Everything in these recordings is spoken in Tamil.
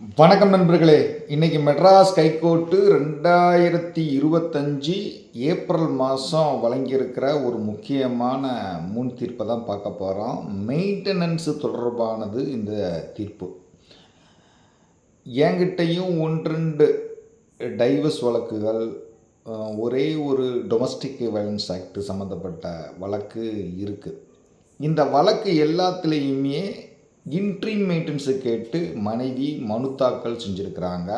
வணக்கம் நண்பர்களே. இன்றைக்கி மெட்ராஸ் கைகோர்ட்டு ரெண்டாயிரத்தி இருபத்தஞ்சி ஏப்ரல் மாதம் வழங்கியிருக்கிற ஒரு முக்கியமான முன் தீர்ப்பை தான் பார்க்க போகிறோம் மெயின்டெனன்ஸு தொடர்பானது இந்த தீர்ப்பு. என்கிட்டையும் ஒன்றெண்டு டைவர்ஸ் வழக்குகள் ஒரே ஒரு டொமஸ்டிக் வயலன்ஸ் ஆக்ட் சம்மந்தப்பட்ட வழக்கு இருக்குது இந்த வழக்கு எல்லாத்துலேயுமே இன்ட்ரி மெயின்டெனன்ஸு கேட்டு மனைவி மனு தாக்கல் செஞ்சுருக்கிறாங்க.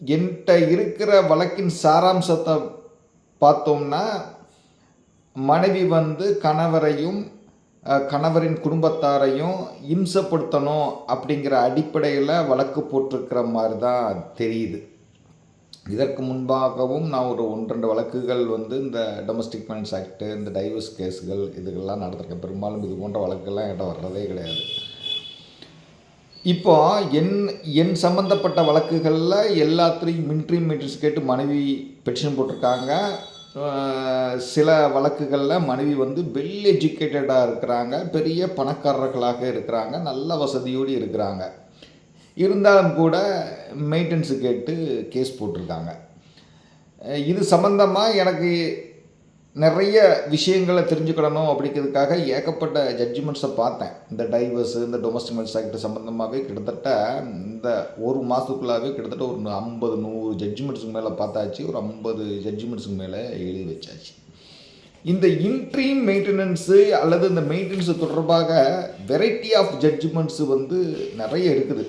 என்கிட்ட இருக்கிற வழக்கின் சாராம்சத்தை பார்த்தோம்னா மனைவி வந்து கணவரையும் கணவரின் குடும்பத்தாரையும் இம்சப்படுத்தணும் அப்படிங்கிற அடிப்படையில் வழக்கு போட்டிருக்கிற மாதிரி தான் தெரியுது. இதற்கு முன்பாகவும் நான் ஒரு ஒன்றெண்டு வழக்குகள் வந்து இந்த டொமஸ்டிக் வயலன்ஸ் ஆக்ட்டு இந்த டைவர்ஸ் கேஸுகள் இதுகள்லாம் நடந்திருக்கேன். பெரும்பாலும் இது போன்ற வழக்குகள்லாம் என்கிட்ட வர்றதே கிடையாது. இப்போ என் என் சம்மந்தப்பட்ட வழக்குகளில் எல்லாத்துலேயும் மின்ட்ரி மீட்டர்ஸ் கேட்டு மனைவி பெட்டிஷன் போட்டிருக்காங்க. சில வழக்குகளில் மனைவி வந்து வெல் எஜுகேட்டடாக இருக்கிறாங்க. பெரிய பணக்காரர்களாக இருக்கிறாங்க. நல்ல வசதியோடு இருக்கிறாங்க. இருந்தாலும் கூட மெயின்டெனன்ஸு கேட்டு கேஸ் போட்டிருக்காங்க. இது சம்மந்தமாக எனக்கு நிறைய விஷயங்களை தெரிஞ்சுக்கிடணும் அப்படிங்கிறதுக்காக ஏகப்பட்ட ஜட்ஜ்மெண்ட்ஸை பார்த்தேன். இந்த டைவர்ஸு இந்த டொமஸ்டிக் ஆக்ட் சம்மந்தமாகவே கிட்டத்தட்ட இந்த ஒரு மாதத்துக்குள்ளாவே கிட்டத்தட்ட ஒரு ஐம்பது நூறு ஜட்ஜ்மெண்ட்ஸுக்கு மேலே பார்த்தாச்சு. ஒரு ஐம்பது ஜட்ஜ்மெண்ட்ஸுக்கு மேலே எழுதி வச்சாச்சு. இந்த இன்ட்ரீம் மெயின்டெனன்ஸு அல்லது இந்த மெயின்டெனன்ஸு தொடர்பாக வெரைட்டி ஆஃப் ஜட்ஜ்மெண்ட்ஸு வந்து நிறைய இருக்குது.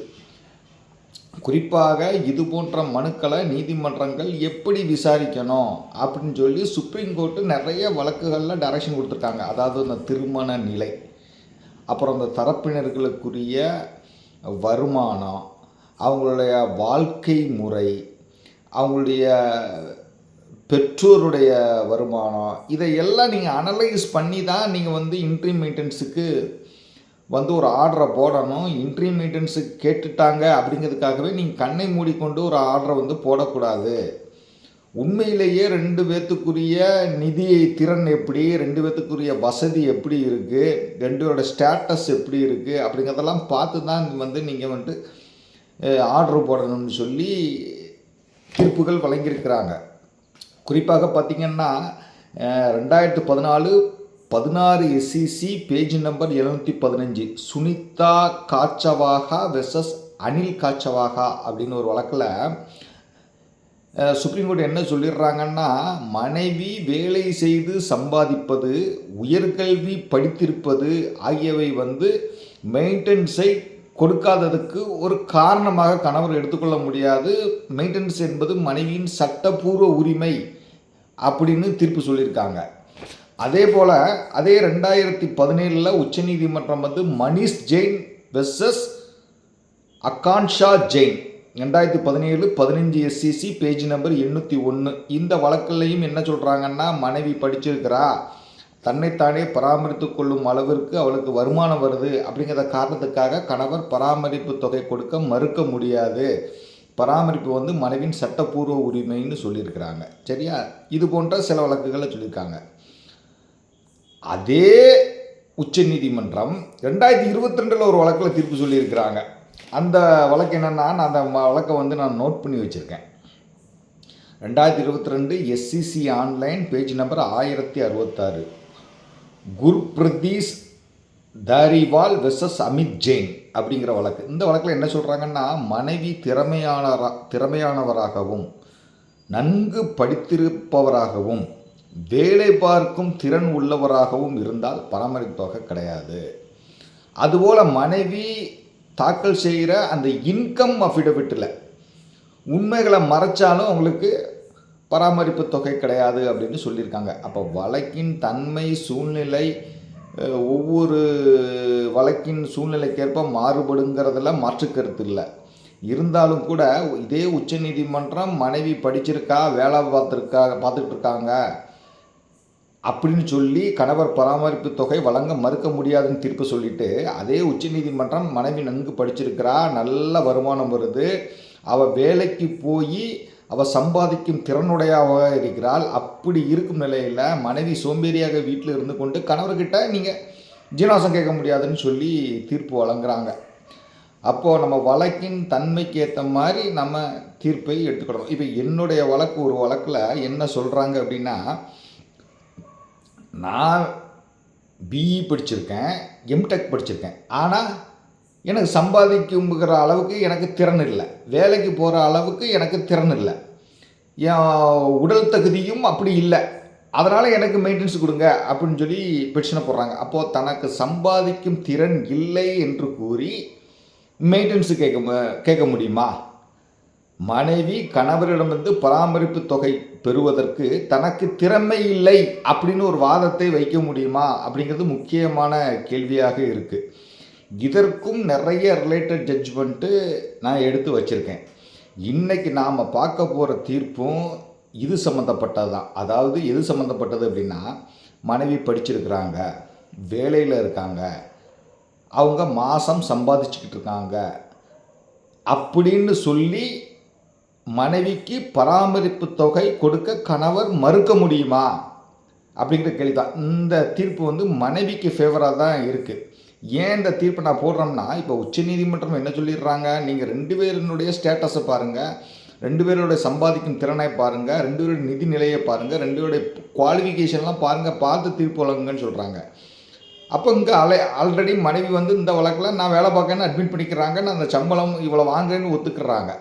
குறிப்பாக இது போன்ற மனுக்களை நீதிமன்றங்கள் எப்படி விசாரிக்கணும் அப்படின்னு சொல்லி சுப்ரீம் கோர்ட்டு நிறைய வழக்குகளில் டைரக்ஷன் கொடுத்துருக்காங்க. அதாவது இந்த திருமண நிலை அப்புறம் இந்த தரப்பினர்களுக்குரிய வருமானம் அவங்களுடைய வாழ்க்கை முறை அவங்களுடைய பெற்றோருடைய வருமானம் இதையெல்லாம் நீங்கள் அனலைஸ் பண்ணி தான் நீங்கள் வந்து இன்ட்ரி மெயின்டெனன்ஸுக்கு வந்து ஒரு ஆர்டரை போடணும் இன்ட்ரிமீடியன்ஸு கேட்டுட்டாங்க அப்படிங்கிறதுக்காகவே நீங்கள் கண்ணை மூடிக்கொண்டு ஒரு ஆர்டரை வந்து போடக்கூடாது. உண்மையிலேயே ரெண்டு பேர்த்துக்குரிய நிதி திறன் எப்படி ரெண்டு பேர்த்துக்குரிய வசதி எப்படி இருக்குது ரெண்டு ஸ்டேட்டஸ் எப்படி இருக்குது அப்படிங்கிறதெல்லாம் பார்த்து தான் வந்து நீங்கள் வந்துட்டு ஆர்டர் போடணும்னு சொல்லி தீர்ப்புகள் வழங்கியிருக்கிறாங்க. குறிப்பாக பார்த்தீங்கன்னா ரெண்டாயிரத்து பதினாலு பதினாறு எஸ்சிசி பேஜ் நம்பர் எழுநூற்றி பதினஞ்சு. சுனிதா காச்சவாகா வெர்சஸ் அனில் காச்சவாகா அப்படின்னு ஒரு வழக்கில் சுப்ரீம் கோர்ட் என்ன சொல்லிடுறாங்கன்னா மனைவி வேலை செய்து சம்பாதிப்பது உயர்கல்வி படித்திருப்பது ஆகியவை வந்து மெயின்டெனன்ஸை கொடுக்காததுக்கு ஒரு காரணமாக கணவர் எடுத்துக்கொள்ள முடியாது. மெயின்டெனன்ஸ் என்பது மனைவியின் சட்டப்பூர்வ உரிமை அப்படின்னு தீர்ப்பு சொல்லியிருக்காங்க. அதே போல் அதே ரெண்டாயிரத்தி பதினேழில் உச்சநீதிமன்றம் வந்து மணிஷ் ஜெயின் வெர்சஸ் அகான்ஷா ஜெயின். ரெண்டாயிரத்தி பதினேழு பதினஞ்சு எஸ்சிசி பேஜ் நம்பர் எண்ணூற்றி ஒன்று இந்த வழக்கிலையும் என்ன சொல்கிறாங்கன்னா மனைவி படிச்சிருக்கிறா. தன்னைத்தானே பராமரித்து கொள்ளும் அளவிற்கு அவளுக்கு வருமானம் வருது. அப்படிங்கிற காரணத்துக்காக கணவர் பராமரிப்பு தொகை கொடுக்க மறுக்க முடியாது. பராமரிப்பு வந்து மனைவியின் சட்டப்பூர்வ உரிமைன்னு சொல்லியிருக்கிறாங்க. சரியா? இது போன்ற சில வழக்குகளை சொல்லியிருக்காங்க. அதே உச்சநீதிமன்றம் ரெண்டாயிரத்தி இருபத்தி ரெண்டில் ஒரு வழக்கில் தீர்ப்பு சொல்லியிருக்கிறாங்க. அந்த வழக்கு என்னென்னா நான் அந்த ம- வழக்கை வந்து நான் நோட் பண்ணி வச்சுருக்கேன். ரெண்டாயிரத்தி இருபத்தி ரெண்டு எஸ்சிசி ஆன்லைன் பேஜ் நம்பர் ஆயிரத்தி அறுபத்தாறு. குர்பிரதீஷ் தாரிவால் வெர்சஸ் அமித் ஜெயின் அப்படிங்கிற வழக்கு. இந்த வழக்கில் என்ன சொல்கிறாங்கன்னா மனைவி திறமையானரா திறமையானவராகவும் நன்கு படித்திருப்பவராகவும் வேலை பார்க்கும் திறன் உள்ளவராகவும் இருந்தால் பராமரிப்பு தொகை கிடையாது. அதுபோல் மனைவி தாக்கல் செய்கிற அந்த இன்கம் அஃபிடவிட்டில் உண்மைகளை மறைச்சாலும் அவங்களுக்கு பராமரிப்பு தொகை கிடையாது அப்படின்னு சொல்லியிருக்காங்க. அப்போ வழக்கின் தன்மை சூழ்நிலை ஒவ்வொரு வழக்கின் சூழ்நிலைக்கேற்ப மாறுபடுங்கிறதுல மாற்று கருத்து இல்லை. இருந்தாலும் கூட இதே உச்சநீதிமன்றம் மனைவி படிச்சிருக்கா வேலை பார்த்துருக்கா பார்த்துக்கிட்டு இருக்காங்க. அப்படின்னு சொல்லி கணவர் பராமரிப்பு தொகை வழங்க மறுக்க முடியாதுன்னு தீர்ப்பு சொல்லிட்டு அதே உச்சநீதிமன்றம் மனைவி நன்கு படிச்சிருக்கிறா நல்ல வருமானம் வருது. அவள் வேலைக்கு போய் அவள் சம்பாதிக்கும் திறனுடையவாக இருக்கிறாள். அப்படி இருக்கும் நிலையில் மனைவி சோம்பேறியாக வீட்டில் இருந்து கொண்டு கணவர்கிட்ட நீங்கள் ஜீனாசம் கேட்க முடியாதுன்னு சொல்லி தீர்ப்பு வழங்குறாங்க. அப்போது நம்ம வழக்கின் தன்மைக்கு ஏற்ற மாதிரி நம்ம தீர்ப்பை எடுத்துக்கிடணும். இப்போ என்னுடைய வழக்கு ஒரு வழக்கில் என்ன சொல்கிறாங்க அப்படின்னா நான் பிஇ படிச்சிருக்கேன் எம்டெக் படிச்சிருக்கேன். ஆனால் எனக்கு சம்பாதிக்குங்கிற அளவுக்கு எனக்கு திறன் இல்லை. வேலைக்கு போகிற அளவுக்கு எனக்கு திறன் இல்லை. என் உடல் தகுதியும் அப்படி இல்லை. அதனால் எனக்கு மெயின்டெனன்ஸ் கொடுங்க அப்படின்னு சொல்லி பிரச்சனை போடுறாங்க. அப்போது தனக்கு சம்பாதிக்கும் திறன் இல்லை என்று கூறி மெயின்டெனன்ஸு கேட்க மு- கேட்க முடியுமா? மனைவி கணவரிடமிருந்து பராமரிப்பு தொகை பெறுவதற்கு தனக்கு திறமை இல்லை அப்படின்னு ஒரு வாதத்தை வைக்க முடியுமா அப்படிங்கிறது முக்கியமான கேள்வியாக இருக்குது இதற்கும் நிறைய ரிலேட்டட் ஜட்ஜ்மெண்ட்டு நான் எடுத்து வச்சுருக்கேன். இன்றைக்கி நாம் பார்க்க போகிற தீர்ப்பும் இது சம்மந்தப்பட்டது தான் அதாவது எது சம்மந்தப்பட்டது அப்படின்னா மனைவி படிச்சிருக்கிறாங்க வேலையில் இருக்காங்க அவங்க மாதம் சம்பாதிச்சுக்கிட்டு இருக்காங்க அப்படின்னு சொல்லி மனைவிக்கு பராமரிப்பு தொகை கொடுக்க கணவர் மறுக்க முடியுமா? அப்படிங்கிற கேள்வி தான் இந்த தீர்ப்பு வந்து மனைவிக்கு ஃபேவராக தான் இருக்குது ஏன் இந்த தீர்ப்பை நான் போடுறோம்னா இப்போ உச்சநீதிமன்றம் என்ன சொல்லிடுறாங்க? நீங்கள் ரெண்டு பேரினுடைய ஸ்டேட்டஸை பாருங்கள் ரெண்டு பேருடைய சம்பாதிக்கும் திறனை பாருங்கள் ரெண்டு பேருடைய நிதி நிலையை பாருங்கள் ரெண்டு பேருடைய குவாலிஃபிகேஷன்லாம் பாருங்கள் பார்த்து தீர்ப்பு வழங்குங்கன்னு சொல்கிறாங்க அப்போ இங்கே அலை ஆல்ரெடி மனைவி வந்து இந்த வழக்கில் நான் வேலை பார்க்கன்னு அட்மிட் பண்ணிக்கிறாங்க நான் அந்த சம்பளம் இவ்வளோ வாங்குறேன்னு ஒத்துக்கிறாங்க.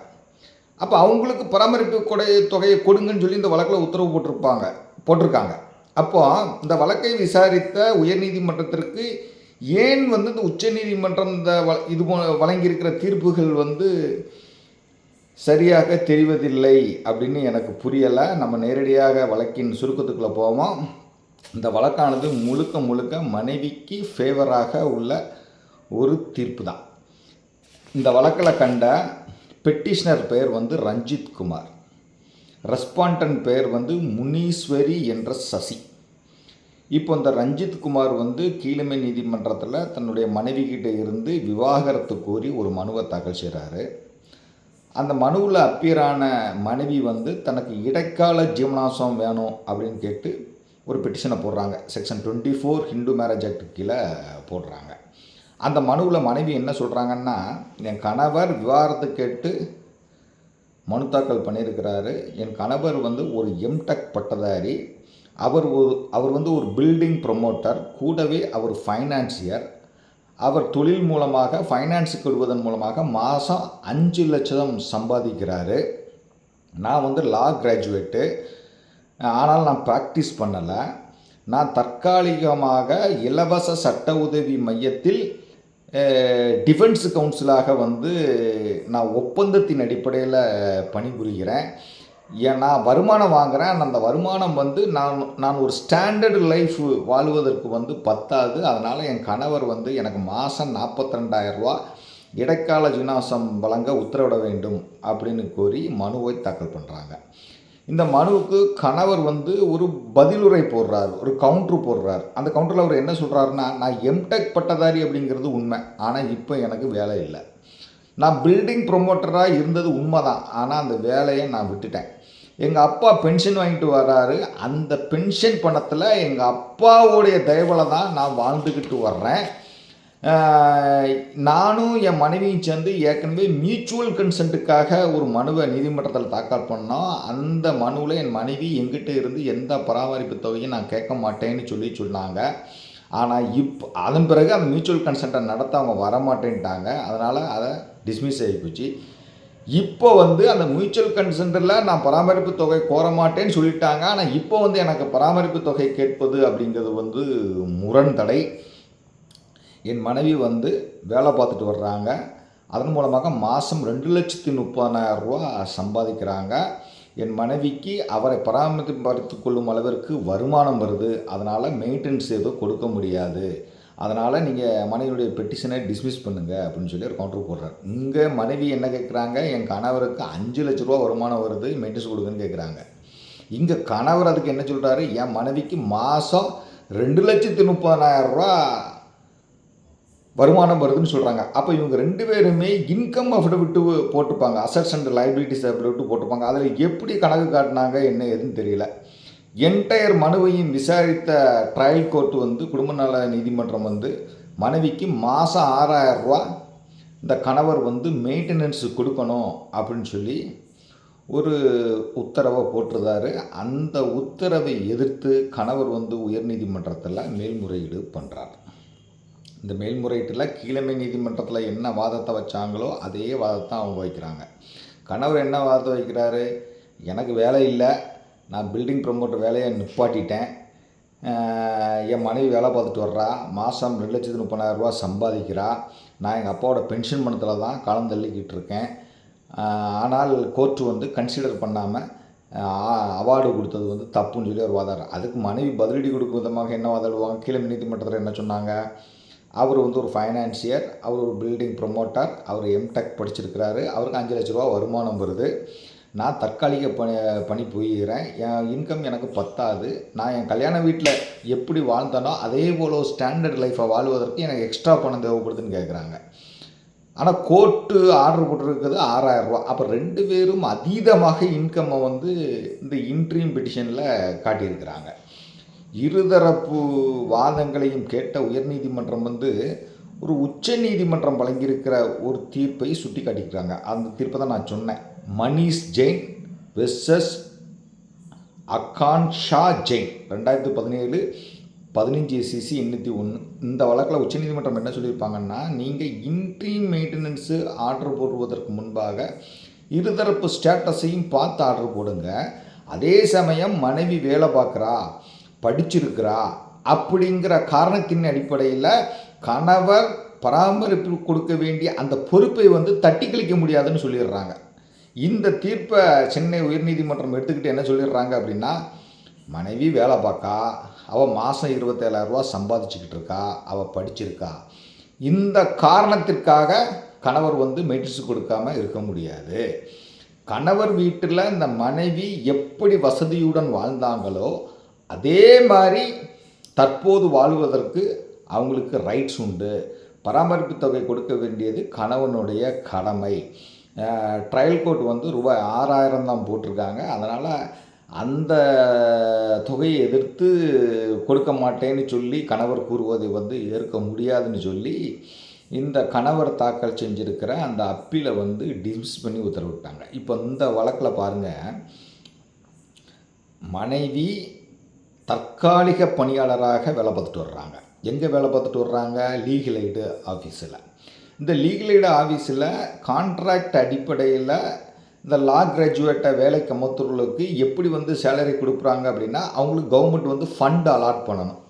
அப்போ அவங்களுக்கு பராமரிப்பு கொடை தொகையை கொடுங்கன்னு சொல்லி இந்த வழக்கில் உத்தரவு போட்டிருப்பாங்க போட்டிருக்காங்க. அப்போ இந்த வழக்கை விசாரித்த உயர்நீதிமன்றத்திற்கு ஏன் வந்து இந்த உச்சநீதிமன்றம் இந்த இது போ- வழங்கியிருக்கிற தீர்ப்புகள் வந்து சரியாக தெரிவதில்லை அப்படின்னு எனக்கு புரியலை. நம்ம நேரடியாக வழக்கின் சுருக்கத்துக்குள்ளே போவோம்? இந்த வழக்கானது முழுக்க முழுக்க மனைவிக்கு ஃபேவராக உள்ள ஒரு தீர்ப்பு தான். இந்த வழக்கில் கண்ட பெட்டிஷனர் பெயர் வந்து ரஞ்சித் குமார். ரெஸ்பாண்டன் பெயர் வந்து முனீஸ்வரி என்ற சசி. இப்போ இந்த ரஞ்சித் குமார் வந்து கீழமை நீதிமன்றத்தில் தன்னுடைய மனைவி கிட்டே இருந்து விவாகரத்து கோரி ஒரு மனுவை தாக்கல் செய்கிறாரு அந்த மனுவில் அப்பியரான மனைவி வந்து தனக்கு இடைக்கால ஜீவனாசம் வேணும் அப்படின்னு கேட்டு ஒரு பெட்டிஷனை போடுறாங்க. Section twenty four Hindu marriage act கீழே போடுறாங்க. அந்த மனுவில் மனைவி என்ன சொல்கிறாங்கன்னா என் கணவர் விவாகரத்து கேட்டு மனு தாக்கல் பண்ணியிருக்கிறாரு. என் கணவர் வந்து ஒரு எம்டெக் பட்டதாரி. அவர் ஒரு அவர் வந்து ஒரு பில்டிங் ப்ரொமோட்டர் கூடவே அவர் ஃபைனான்சியர் அவர் தொழில் மூலமாக ஃபைனான்ஸுக்கு விடுவதன் மூலமாக மாதம் அஞ்சு லட்சம் சம்பாதிக்கிறாரு. நான் வந்து லா கிராஜுவேட்டு ஆனால் நான் ப்ராக்டிஸ் பண்ணலை. நான் தற்காலிகமாக இலவச சட்ட உதவி மையத்தில் டிஃபென்ஸ் கவுன்சிலாக வந்து நான் ஒப்பந்தத்தின் அடிப்படையில் பணிபுரிகிறேன். ஏன் நான் வருமானம் வாங்குகிறேன் அந்த வருமானம் வந்து நான் நான் ஒரு ஸ்டாண்டர்டு லைஃப் வாழ்வதற்கு வந்து பத்தாது. அதனால் என் கணவர் வந்து எனக்கு மாதம் நாற்பத்தி இடைக்கால ஜினாசம் வழங்க உத்தரவிட வேண்டும் அப்படின்னு கோரி மனுவை தாக்கல் பண்ணுறாங்க இந்த மனுவுக்கு கணவர் வந்து ஒரு பதிலுரை போடுறார் ஒரு கவுண்ட்ரு போடுறார். அந்த கவுண்டரில் அவர் என்ன சொல்கிறாருன்னா நான் எம்டெக் பட்டதாரி அப்படிங்கிறது உண்மை. ஆனால் இப்போ எனக்கு வேலை இல்லை. நான் பில்டிங் ப்ரொமோட்டராக இருந்தது உண்மை தான் ஆனால் அந்த வேலையை நான் விட்டுட்டேன். எங்கள் அப்பா பென்ஷன் வாங்கிட்டு வர்றாரு அந்த பென்ஷன் பணத்தில் எங்கள் அப்பாவுடைய தயவில் தான் நான் வாழ்ந்துக்கிட்டு வர்றேன். நானும் என் மனைவியும் சேர்ந்து ஏற்கனவே மியூச்சுவல் கன்சென்ட்டுக்காக ஒரு மனுவை நீதிமன்றத்தில் தாக்கல் பண்ணோம். அந்த மனுவில் என் மனைவி எங்கிட்ட இருந்து எந்த பராமரிப்பு தொகையும் நான் கேட்க மாட்டேன்னு சொல்லி சொன்னாங்க. ஆனால் இப் அதன் பிறகு அந்த மியூச்சுவல் கன்சென்ட்டை நடத்த அவங்க வரமாட்டேன்ட்டாங்க. அதனால் அதை டிஸ்மிஸ் ஆகி போச்சு. இப்போ வந்து அந்த மியூச்சுவல் கன்சென்டரில் நான் பராமரிப்பு தொகை கோர மாட்டேன்னு சொல்லிட்டாங்க. ஆனால் இப்போ வந்து எனக்கு பராமரிப்பு தொகை கேட்பது அப்படிங்கிறது வந்து முரண்தடை. என் மனைவி வந்து வேலை பார்த்துட்டு வர்றாங்க. அதன் மூலமாக மாதம் ரெண்டு லட்சத்தி முப்பதாயிரம் ரூபா சம்பாதிக்கிறாங்க. என் மனைவிக்கு அவரை பராமரித்து கொள்ளும் அளவிற்கு வருமானம் வருது. அதனால் மெயின்டெனன்ஸ் எதுவும் கொடுக்க முடியாது. அதனால் நீங்கள் மனைவியுடைய பெட்டிஷனை டிஸ்மிஸ் பண்ணுங்கள் அப்படின்னு சொல்லி ஒரு கவுண்டர் போடுறார். இங்கே மனைவி என்ன கேட்குறாங்க என் கணவருக்கு அஞ்சு லட்ச ரூபா வருமானம் வருது மெயின்டெனன்ஸ் கொடுக்குன்னு கேட்குறாங்க இங்கே கணவர் அதுக்கு என்ன சொல்கிறாரு என் மனைவிக்கு மாதம் ரெண்டு லட்சத்தி முப்பதாயிரம் ரூபா வருமானம் வருதுன்னு சொல்கிறாங்க அப்போ இவங்க ரெண்டு பேருமே இன்கம் அஃபிடவிட்டு போட்டிருப்பாங்க. அசட்ஸ் அண்ட் லைபிலிட்டிஸ் அஃபிடவிட்டு போட்டிருப்பாங்க. அதில் எப்படி கணக்கு காட்டினாங்க என்ன ஏதுன்னு தெரியல. என்டையர் மனுவையும் விசாரித்த ட்ரையல் கோர்ட் வந்து குடும்ப நல நீதிமன்றம் வந்து மனைவிக்கு மாதம் ஆறாயிரரூவா இந்த கணவர் வந்து மெயின்டெனன்ஸ் கொடுக்கணும் அப்படின்னு சொல்லி ஒரு உத்தரவை போட்டிருந்தாரு. அந்த உத்தரவை எதிர்த்து கணவர் வந்து உயர்நீதிமன்றத்தில் மேல்முறையீடு பண்ணுறார் இந்த மேல்முறையீட்டில் கீழமை நீதிமன்றத்தில் என்ன வாதத்தை வச்சாங்களோ அதே வாதத்தை அவங்க வைக்கிறாங்க. கணவர் என்ன வாதத்தை வைக்கிறாரு? எனக்கு வேலை இல்லை. நான் பில்டிங் ப்ரமோட்டர் வேலையை நிப்பாட்டிட்டேன். என் மனைவி வேலை பார்த்துட்டு வர்றா. மாதம் ரெண்டு லட்சத்து முப்பதாயிரரூபா சம்பாதிக்கிறா. நான் எங்கள் அப்பாவோட பென்ஷன் பணத்தில் தான் காலம் தள்ளிக்கிட்டு இருக்கேன். ஆனால் கோர்ட்டு வந்து கன்சிடர் பண்ணாமல் அவார்டு கொடுத்தது வந்து தப்புன்னு சொல்லி ஒரு வாதாடுறார் அதுக்கு மனைவி பதிலடி கொடுக்கும் விதமாக என்ன வாதாடுவாங்க கீழே நீதிமன்றத்தில் என்ன சொன்னாங்க? அவர் வந்து ஒரு ஃபைனான்சியர் அவர் ஒரு பில்டிங் ப்ரொமோட்டர் அவர் எம்டெக் படிச்சிருக்கிறாரு. அவருக்கு அஞ்சு லட்ச ரூபா வருமானம் வருது. நான் தற்காலிக பணி பணி போயிடுறேன் என் இன்கம் எனக்கு பத்தாது. நான் என் கல்யாண வீட்டில் எப்படி வாழ்ந்தேனோ அதே போல் ஒரு ஸ்டாண்டர்ட் லைஃப்பை வாழ்வதற்கு எனக்கு எக்ஸ்ட்ரா பணம் தேவைப்படுதுன்னு கேட்குறாங்க ஆனால் கோர்ட்டு ஆர்டர் போட்டிருக்கிறது ஆறாயிரம் ரூபா. அப்போ ரெண்டு பேரும் அதீதமாக இன்கம்மை வந்து இந்த இன்ட்ரீம் பெட்டிஷனில் காட்டியிருக்கிறாங்க. இருதரப்பு வாதங்களையும் கேட்ட உயர்நீதிமன்றம் வந்து ஒரு உச்ச நீதிமன்றம் வழங்கியிருக்கிற ஒரு தீர்ப்பை சுட்டி காட்டிக்கிறாங்க அந்த தீர்ப்பை தான் நான் சொன்னேன். மணிஷ் ஜெயின் வெஸ்எஸ் அகான் ஷா ஜெயின். ரெண்டாயிரத்து பதினேழு பதினஞ்சு சிசி எண்ணூற்றி ஒன்று இந்த வழக்கில் உச்சநீதிமன்றம் என்ன சொல்லியிருப்பாங்கன்னா நீங்கள் இன்ட்ரீ மெயின்டெனன்ஸு ஆர்டர் போடுவதற்கு முன்பாக இருதரப்பு ஸ்டேட்டஸையும் பார்த்து ஆர்டர் போடுங்க. அதே சமயம் மனைவி வேலை பார்க்குறா. படிச்சிருக்கிறா அப்படிங்கிற காரணத்தின் அடிப்படையில் கணவர் பராமரிப்பு கொடுக்க வேண்டிய அந்த பொறுப்பை வந்து தட்டி கழிக்க முடியாதுன்னு சொல்லிடுறாங்க. இந்த தீர்ப்பை சென்னை உயர்நீதிமன்றம் எடுத்துக்கிட்டு என்ன சொல்லிடுறாங்க அப்படின்னா மனைவி வேலை பார்க்கா அவள் மாதம் இருபத்தேழாயிரரூவா சம்பாதிச்சுக்கிட்டு இருக்கா அவள் படிச்சிருக்கா. இந்த காரணத்திற்காக கணவர் வந்து மெயின்டெனன்ஸ் கொடுக்காம இருக்க முடியாது. கணவர் வீட்டில் இந்த மனைவி எப்படி வசதியுடன் வாழ்ந்தாங்களோ அதே மாதிரி தற்போது வாழ்வதற்கு அவங்களுக்கு ரைட்ஸ் உண்டு. பராமரிப்பு தொகை கொடுக்க வேண்டியது கணவனுடைய கடமை. ட்ரையல் கோர்ட் வந்து ரூபாய் ஆறாயிரம் தான் போட்டிருக்காங்க. அதனால் அந்த தொகையை எதிர்த்து கொடுக்க மாட்டேன்னு சொல்லி கணவர் கூறுவதை வந்து ஏற்க முடியாதுன்னு சொல்லி இந்த கணவர் தாக்கல் செஞ்சிருக்கிற அந்த அப்பீலை வந்து டிஸ்மிஸ் பண்ணி உத்தரவிட்டாங்க. இப்போ இந்த வழக்கில் பாருங்கள் மனைவி தற்காலிக பணியாளராக வேலை பார்த்துட்டு வர்றாங்க. எங்கே வேலை பார்த்துட்டு வர்றாங்க? லீகல் எய்டு ஆஃபீஸில் இந்த லீகல் எய்டு ஆஃபீஸில் கான்ட்ராக்ட் அடிப்படையில் இந்த லா கிராஜுவேட்டை வேலைக்கு அமர்த்துறவங்களுக்கு எப்படி வந்து சேலரி கொடுக்குறாங்க அப்படின்னா அவங்களுக்கு கவர்மெண்ட் வந்து ஃபண்ட் அலாட் பண்ணணும்.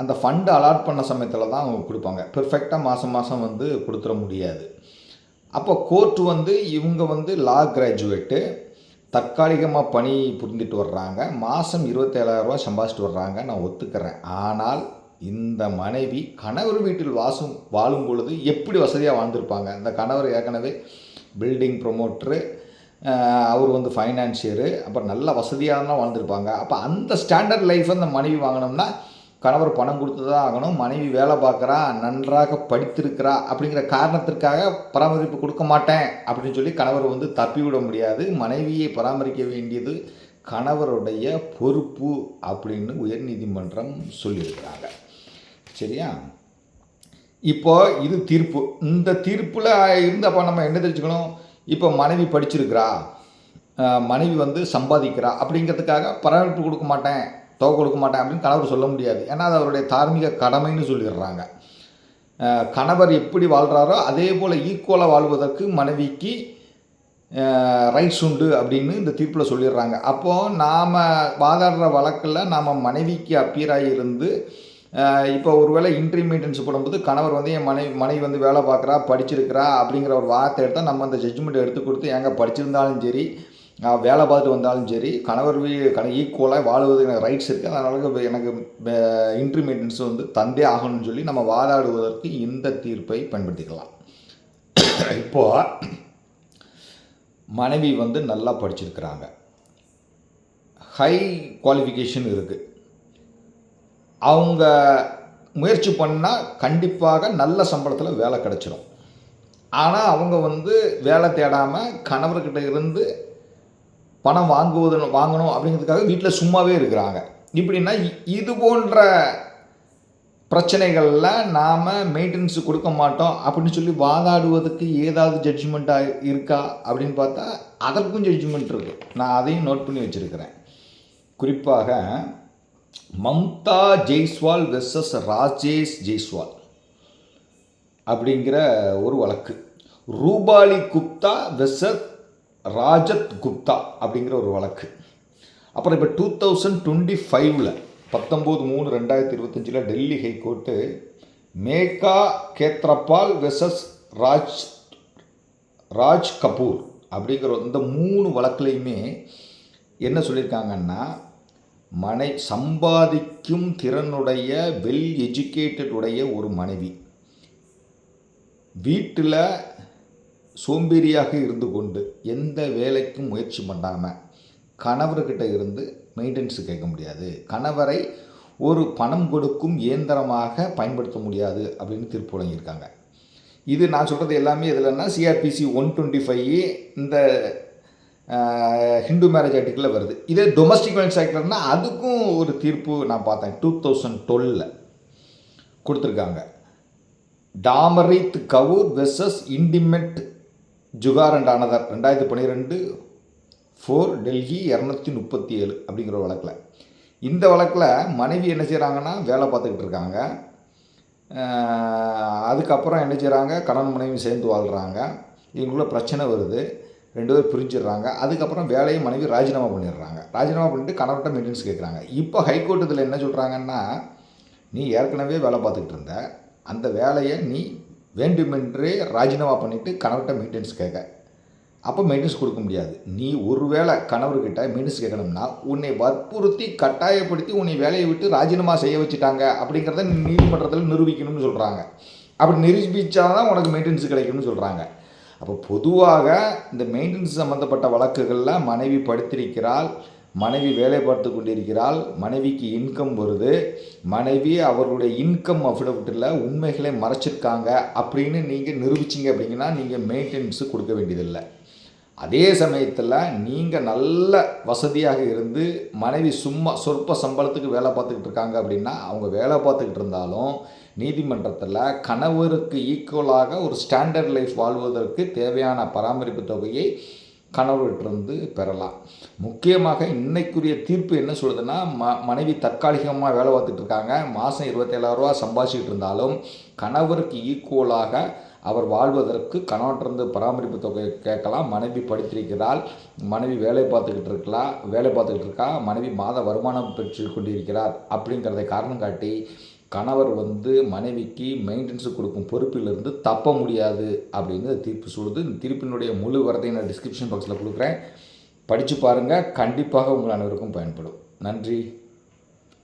அந்த ஃபண்டு அலாட் பண்ண சமயத்தில் தான் அவங்க கொடுப்பாங்க. பெர்ஃபெக்டாக மாதம் மாதம் வந்து கொடுத்துட முடியாது. அப்போ கோர்ட் வந்து இவங்க வந்து லா கிராஜுவேட்டு தற்காலிகமாக பணி புரிந்துட்டு வர்றாங்க. மாதம் இருபத்தேழாயிரரூவா சம்பாதிச்சிட்டு வர்றாங்க. நான் ஒத்துக்கிறேன். ஆனால் இந்த மனைவி கணவர் வீட்டில் வாசும் வாழும் பொழுது எப்படி வசதியாக வாழ்ந்திருப்பாங்க? இந்த கணவர் ஏற்கனவே பில்டிங் ப்ரொமோட்ரு அவர் வந்து ஃபைனான்சியரு அப்புறம் நல்ல வசதியாக தான் வாழ்ந்திருப்பாங்க. அப்போ அந்த ஸ்டாண்டர்ட் லைஃப் அந்த மனைவி வாங்கினோம்னா கணவர் பணம் கொடுத்து தான் ஆகணும் மனைவி வேலை பார்க்குறா நன்றாக படித்திருக்கிறா அப்படிங்கிற காரணத்திற்காக பராமரிப்பு கொடுக்க மாட்டேன் அப்படின்னு சொல்லி கணவர் வந்து தப்பி விட முடியாது. மனைவியை பராமரிக்க வேண்டியது கணவருடைய பொறுப்பு அப்படின்னு உயர்நீதிமன்றம் சொல்லியிருக்கிறாங்க. சரியா? இப்போ இது தீர்ப்பு. இந்த தீர்ப்பில் இருந்தப்போ நம்ம என்ன தெரிஞ்சுக்கணும்? இப்போ மனைவி படிச்சிருக்கிறா மனைவி வந்து சம்பாதிக்கிறா அப்படிங்கிறதுக்காக பராமரிப்பு கொடுக்க மாட்டேன். தொகை கொடுக்க மாட்டேன் அப்படின்னு கணவர் சொல்ல முடியாது. ஏன்னா அது அவருடைய தார்மீக கடமைன்னு சொல்லிடுறாங்க. கணவர் எப்படி வாழ்கிறாரோ அதே போல் ஈக்குவலாக வாழ்வதற்கு மனைவிக்கு ரைட்ஸ் உண்டு அப்படின்னு இந்த தீர்ப்பில் சொல்லிடுறாங்க. அப்போது நாம் வாதாடுற வழக்கில் நாம் மனைவிக்கு அப்பீராக இருந்து இப்போ ஒருவேளை இன்ட்ரி போடும்போது கணவர் வந்து என் மனைவி மனைவி வந்து வேலை பார்க்குறா படிச்சிருக்கிறா அப்படிங்கிற ஒரு வார்த்தை எடுத்தால் நம்ம அந்த ஜட்ஜ்மெண்ட் எடுத்து கொடுத்து ஏங்க படிச்சிருந்தாலும் சரி நான் வேலை பார்த்துட்டு வந்தாலும் சரி கணவர் வீ கண ஈக்குவலாக வாழ்வதற்கு எனக்கு ரைட்ஸ் இருக்குது அதனால எனக்கு இன்ட்ரி வந்து தந்தே ஆகணும்னு சொல்லி நம்ம வாதாடுவதற்கு இந்த தீர்ப்பை பயன்படுத்திக்கலாம். இப்போது மனைவி வந்து நல்லா படிச்சிருக்கிறாங்க. ஹை குவாலிஃபிகேஷன் இருக்குது அவங்க முயற்சி பண்ணால் கண்டிப்பாக நல்ல சம்பளத்தில் வேலை கிடச்சிடும் ஆனால் அவங்க வந்து வேலை தேடாமல் கணவர்கிட்ட இருந்து பணம் வாங்குவது வாங்கணும் அப்படிங்கிறதுக்காக வீட்டில் சும்மாவே இருக்கிறாங்க. இப்படின்னா இது போன்ற பிரச்சனைகளில் நாம் மெயின்டெனன்ஸ் கொடுக்க மாட்டோம் அப்படின்னு சொல்லி வாதாடுவதற்கு ஏதாவது ஜட்ஜ்மெண்ட்டாக இருக்கா அப்படின்னு பார்த்தா அதற்கும் ஜட்ஜ்மெண்ட் இருக்குது நான் அதையும் நோட் பண்ணி வச்சுருக்கிறேன். குறிப்பாக மம்தா ஜெய்ஸ்வால் வெர்சஸ் ராஜேஷ் ஜெய்ஸ்வால் அப்படிங்கிற ஒரு வழக்கு. ரூபாலி குப்தா வெர்சஸ் ராஜத் குப்தா அப்படிங்கிற ஒரு வழக்கு. அப்புறம் இப்போ டூ தௌசண்ட் டுவெண்ட்டி ஃபைவ்ல பத்தொம்போது மூணு ரெண்டாயிரத்தி இருபத்தஞ்சில் Delhi high court Megha Khetrapal versus Raj Raj Kapoor அப்படிங்கிற இந்த மூணு வழக்குலையுமே என்ன சொல்லியிருக்காங்கன்னா மனை சம்பாதிக்கும் திறனுடைய வெல் எஜுகேட்டடுடைய ஒரு மனைவி. வீட்டில் சோம்பேறியாக இருந்து கொண்டு எந்த வேலைக்கும் முயற்சி பண்ணாமல் கணவர்கிட்ட இருந்து மெயின்டெனன்ஸ் கேட்க முடியாது. கணவரை ஒரு பணம் கொடுக்கும் இயந்திரமாக பயன்படுத்த முடியாது அப்படின்னு தீர்ப்பு வழங்கியிருக்காங்க. இது நான் சொல்கிறது எல்லாமே எதுலன்னா சிஆர்பிசி ஒன் டுவெண்ட்டி ஃபைவ் இந்த ஹிந்து மேரேஜ் ஆர்டிக்கில் வருது. இதே டொமஸ்டிக் வயலன்ஸ் ஆக்ட்னா அதுக்கும் ஒரு தீர்ப்பு நான் பார்த்தேன். டூ தௌசண்ட் டுவெலில் கொடுத்துருக்காங்க. டாமரித் கவுர் வெர்சஸ் இண்டிமெட் ஜுகார் அண்ட் ஆனதர் ரெண்டாயிரத்தி பன்னிரெண்டு ஃபோர் டெல்லி இரநூத்தி முப்பத்தி ஏழு அப்படிங்கிற வழக்கில். இந்த வழக்கில் மனைவி என்ன செய்கிறாங்கன்னா வேலை பார்த்துக்கிட்டு இருக்காங்க. அதுக்கப்புறம் என்ன செய்கிறாங்க கணவன் மனைவி சேர்ந்து வாழ்கிறாங்க இவங்களுக்குள்ள பிரச்சனை வருது. ரெண்டு பேரும் பிரிஞ்சிடுறாங்க. அதுக்கப்புறம் வேலையை மனைவி ராஜினாமா பண்ணிடுறாங்க. ராஜினாமா பண்ணிட்டு கணவர்கிட்ட மெயின்டெனன்ஸ் கேட்குறாங்க இப்போ ஹைகோர்ட் இதில் என்ன சொல்கிறாங்கன்னா நீ ஏற்கனவே வேலை பார்த்துக்கிட்டு இருந்த. அந்த வேலையை நீ வேண்டுமென்றே ராஜினாமா பண்ணிவிட்டு கணவர்கிட்ட மெயின்டெனன்ஸ் கேட்க. அப்போ மெயின்டெனன்ஸ் கொடுக்க முடியாது. நீ ஒருவேளை கணவர்கிட்ட மெயின்டெனன்ஸ் கேட்கணும்னா உன்னை வற்புறுத்தி கட்டாயப்படுத்தி உன்னை வேலையை விட்டு ராஜினாமா செய்ய வச்சுட்டாங்க அப்படிங்கிறத நீ நீதிமன்றத்தில் நிரூபிக்கணும்னு சொல்கிறாங்க அப்படி நிரூபித்தாதான் உனக்கு மெயின்டெனன்ஸ் கிடைக்கும்னு சொல்கிறாங்க அப்போ பொதுவாக இந்த மெயின்டெனன்ஸ் சம்மந்தப்பட்ட வழக்குகளில் மனைவி படுத்திருக்கிறாள் மனைவி வேலை பார்த்து கொண்டிருக்கிறாள் மனைவிக்கு இன்கம் வருது மனைவி அவர்களுடைய இன்கம் அஃபிடவிட்டில் உண்மைகளை மறைச்சிருக்காங்க அப்படின்னு நீங்கள் நிரூபிச்சிங்க அப்படிங்கன்னா நீங்கள் மெயின்டெனன்ஸு கொடுக்க வேண்டியதில்லை. அதே சமயத்தில் நீங்கள் நல்ல வசதியாக இருந்து மனைவி சும்மா சொற்ப சம்பளத்துக்கு வேலை பார்த்துக்கிட்டு இருக்காங்க அப்படின்னா அவங்க வேலை பார்த்துக்கிட்டு இருந்தாலும் நீதிமன்றத்தில் கணவருக்கு ஈக்குவலாக ஒரு ஸ்டாண்டர்ட் லைஃப் வாழ்வதற்கு தேவையான பராமரிப்பு தொகையை கணவர்கிட்டருந்து பெறலாம். முக்கியமாக இன்னைக்குரிய தீர்ப்பு என்ன சொல்லுதுன்னா ம மனைவி தற்காலிகமாக வேலை பார்த்துட்டு இருக்காங்க. மாதம் இருபத்தேழாயிரரூவா சம்பாதிச்சுட்டு இருந்தாலும் கணவருக்கு ஈக்குவலாக அவர் வாழ்வதற்கு கணவற்றிருந்து பராமரிப்பு தொகை கேட்கலாம். மனைவி படித்திருக்கிறாள் மனைவி வேலை பார்த்துக்கிட்டு இருக்கலாம் வேலை பார்த்துக்கிட்டு இருக்கா மனைவி மாத வருமானம் பெற்று கொண்டிருக்கிறார் அப்படிங்கிறதை காரணம் காட்டி கணவர் வந்து மனைவிக்கு மெயின்டெனன்ஸ் கொடுக்கும் பொறுப்பிலிருந்து தப்ப முடியாது அப்படின்னு தீர்ப்பு சொல்லுது. இந்த தீர்ப்பினுடைய முழு வரதையும் நான் டிஸ்கிரிப்ஷன் பாக்ஸில் கொடுக்குறேன். படித்து பாருங்கள் கண்டிப்பாக உங்கள் அனைவருக்கும் பயன்படும். நன்றி.